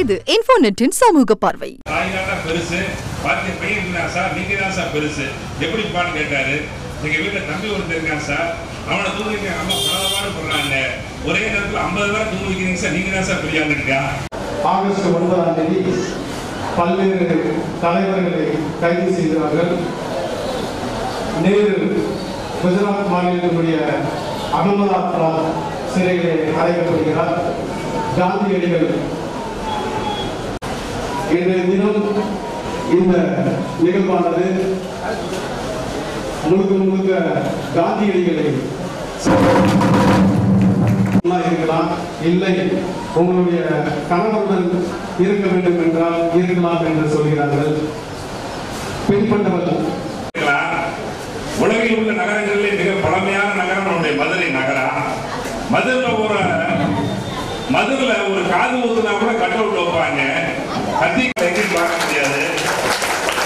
இது இன்ஃபோநெட்டின் சமூக பார்வை. பெருசு பார்த்து பையன் இருந்தான் சார் நீங்க தான் சார் பெருசு. எப்படிப்பான்னு கேட்டாரு. எங்க வீட்டுல தம்பி ஒருத்தர் இருக்கான் சார். அவனை தூங்குறீங்க அம்மா பலவாறு போடுறாங்க ஒரே நேரத்தில் ஐம்பது பேரை தூங்க வைக்கிறீங்க சார் நீங்க தான் சார் பெரிய இருக்கா? ஆகஸ்ட் ஒன்பதாம் தேதி பல்வேறு தலைவர்களை கைது செய்கிறார்கள். நேரு குஜராத் மாநிலத்தினுடைய அகமதாபாத் சிறையிலே அடைக்கப்படுகிறார். காந்தியடிகள் இன்றைய தினம் இந்த நிகழ்வானது முழுக்க முழுக்க காந்தியடிகளை இருக்கலாம் இல்லை உங்களுடைய கணவருடன் இருக்க வேண்டும் என்றால் இருக்கலாம் என்று சொல்கிறார்கள். பின்பற்றவர்கள். உலகில் உள்ள நகரங்களிலே மிக பழமையான நகரம் நம்முடைய மதுரை நகரம் மதுரையில் ஒரு மதுரில் ஒரு காது ஊத்துனா கூட கட் அவுட் வைப்பாங்க. கத்தி எங்கேயும் பார்க்க முடியாது.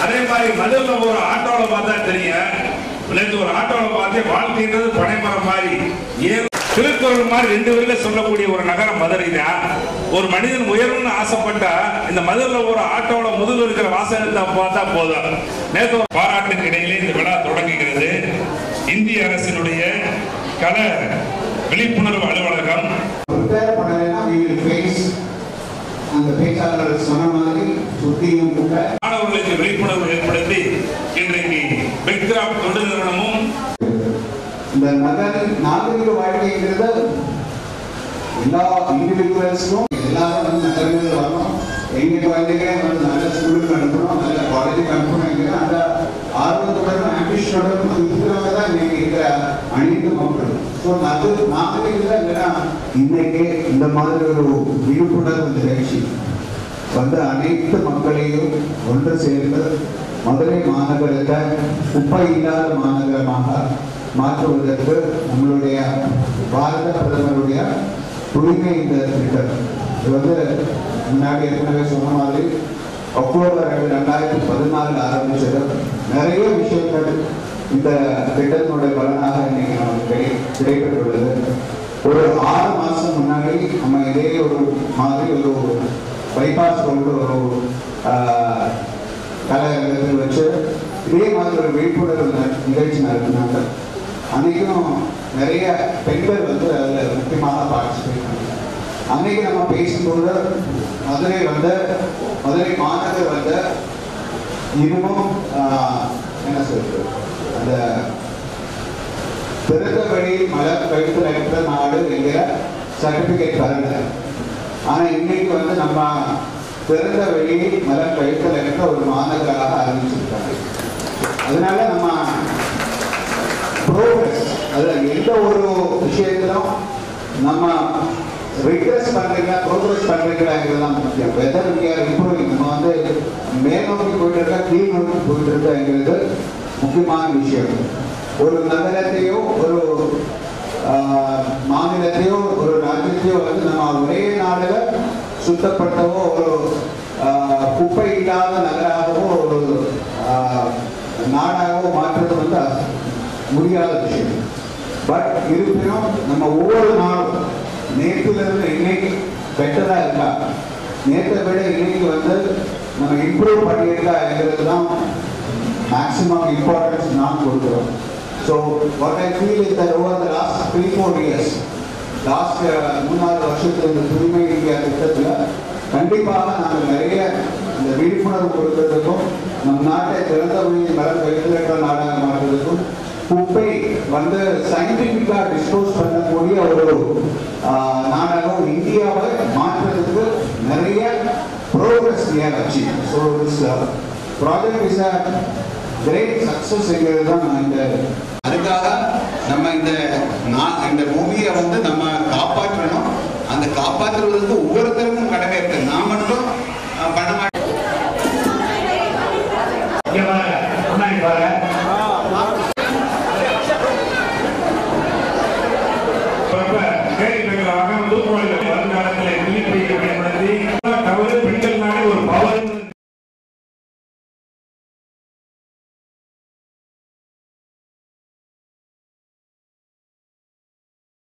அதே மாதிரி மதுரில் ஒரு ஆட்டோவில் பார்த்தா தெரியும். நேற்று ஒரு ஆட்டோவில் பார்த்தே வாழ்க்கைன்றது பனைமரம் மாதிரி. ஏன் திருக்குறள் மாதிரி ரெண்டு வரையில சொல்லக்கூடிய ஒரு நகரம் மதுரை தான். ஒரு மனிதன் உயரணும்னு ஆசைப்பட்டா இந்த மதுரில் ஒரு ஆட்டோல முதல் இருக்கிற வாசகத்தை பார்த்தா போதும். நேற்று ஒரு பாராட்டுக்கு இடையிலே இந்த விழா தொடங்குகிறது. இந்திய அரசினுடைய கல விழிப்புணர்வு அலுவலகம் அந்த பேச்சாளர்கள் சொன்ன மாதிரி சுத்தியும் கூட மாணவர்களுக்கு விழிப்புணர்வு ஏற்படுத்தி இன்றைக்கு பெக்ராப் தொண்டு நிறுவனமும் இந்த நகர் நாகரிக வாழ்க்கைங்கிறத எல்லா இண்டிவிஜுவல்ஸ்க்கும் எல்லாரும் நகரங்கள் வரணும். எங்க குழந்தைகளே வந்து நல்ல ஸ்கூலுக்கு அனுப்பணும் நல்ல காலேஜுக்கு அனுப்பணுங்கிற அந்த ஆர்வத்துடன் ஆம்பிஷனுடன் இருக்கிறவங்க தான் இன்னைக்கு இருக்கிற அனைத்து மக்கள் ஸோ அது நாகரிகத்தில் இல்லைன்னா இன்னைக்கு இந்த மாதிரி ஒரு விழிப்புணர்வு நிகழ்ச்சி. வந்து அனைத்து மக்களையும் ஒன்று சேர்ந்து மதுரை மாநகரத்தை குப்பை இல்லாத மாநகரமாக மாற்றுவதற்கு நம்மளுடைய பாரத பிரதமருடைய தூய்மை இந்த திட்டம். இது வந்து முன்னாடி ஏற்கனவே சொன்ன மாதிரி அக்டோபர் ரெண்டு ரெண்டாயிரத்தி பதினாலில் ஆரம்பித்தது நிறைய விஷயங்கள் இந்த திட்டத்தினுடைய பலனாக இன்னைக்கு நமக்கு கிடை கிடைக்கப்பட்டுள்ளது ஒரு ஆறு மாதம் முன்னாடி நம்ம இதே ஒரு மாதிரி ஒரு பைபாஸ் கொண்டு ஒரு ஆஹ், கலையரங்கத்தில் வச்சு இதே மாதிரி ஒரு விழிப்புணர்வு நிகழ்ச்சி நடத்தினாங்க. அன்னைக்கும் நிறைய பெண்கள் வந்து அதில் முக்கியமாக பார்ட்டிசிபேட் பண்ணாங்க. அன்னைக்கு நம்ம பேசும்போது மதுரை வந்த மதுரை மாநகர் வந்த இன்னமும் என்ன சொல்றது? அந்த பிறந்த வழியில் மலர் கழுத்தில் இருக்கிற நாடு என்கிற சர்டிபிகேட் வரல ஆனா இன்னைக்கு வந்து நம்ம திறந்த வெளியில் மலர் கழுத்தில் இருக்கிற ஒரு மாநகராக ஆரம்பிச்சிருக்காங்க. அதனால நம்ம ப்ரோக்ரஸ் அதுல எந்த ஒரு விஷயத்திலும் நம்ம ரிக்ரெஸ் பண்றீங்களா ப்ரோக்ரஸ் பண்றீங்களாங்கிறது தான் முக்கியம். வெதர் we நம்ம வந்து மேல் நோக்கி போயிட்டு இருக்கா கீழ் நோக்கி போயிட்டு இருக்காங்கிறது முக்கியமான விஷயம். ஒரு நகரத்தையோ ஒரு மாநிலத்தையோ ஒரு ராஜ்யத்தையோ வந்து நம்ம ஒரே நாடுல சுத்தப்பட்டவோ ஒரு குப்பை இல்லாத நகராகவோ ஒரு நாடாகவோ மாற்றுறது வந்து முடியாத விஷயம். பட் இருப்பினும் நம்ம ஒவ்வொரு நாளும் நேற்றிலிருந்து இன்னைக்கு பெட்டராக இருக்கா? நேற்றை விட இன்னைக்கு வந்து நம்ம இம்ப்ரூவ் பண்ணியிருக்காங்கிறது தான் மேக்ஸிமம் இம்பார்ட்டன்ஸ் நான் கொடுக்குறோம் so what I feel is that over the last three four years last Munnar வருஷத்துல இந்த தூய்மை இந்தியா திட்டத்தில் கண்டிப்பாக நாங்கள் நிறைய இந்த விழிப்புணர்வு கொடுக்கறதுக்கும் நம் நாட்டை திறந்த வழியில் மரம் வைத்திருக்கிற நாடாக மாற்றுறதுக்கும் குப்பை வந்து சயின்டிஃபிக்காக டிஸ்போஸ் பண்ணக்கூடிய ஒரு ஆஹ், நாடாகவும் இந்தியாவை மாற்றுறதுக்கு நிறைய ப்ரோக்ரஸ் ஆச்சு? So this project is a great சக்ஸஸ்ங்கிறது தான் இந்த அதுக்காக நம்ம இந்த நான் இந்த பூமியை வந்து நம்ம காப்பாற்றணும். அந்த காப்பாற்றுவதற்கு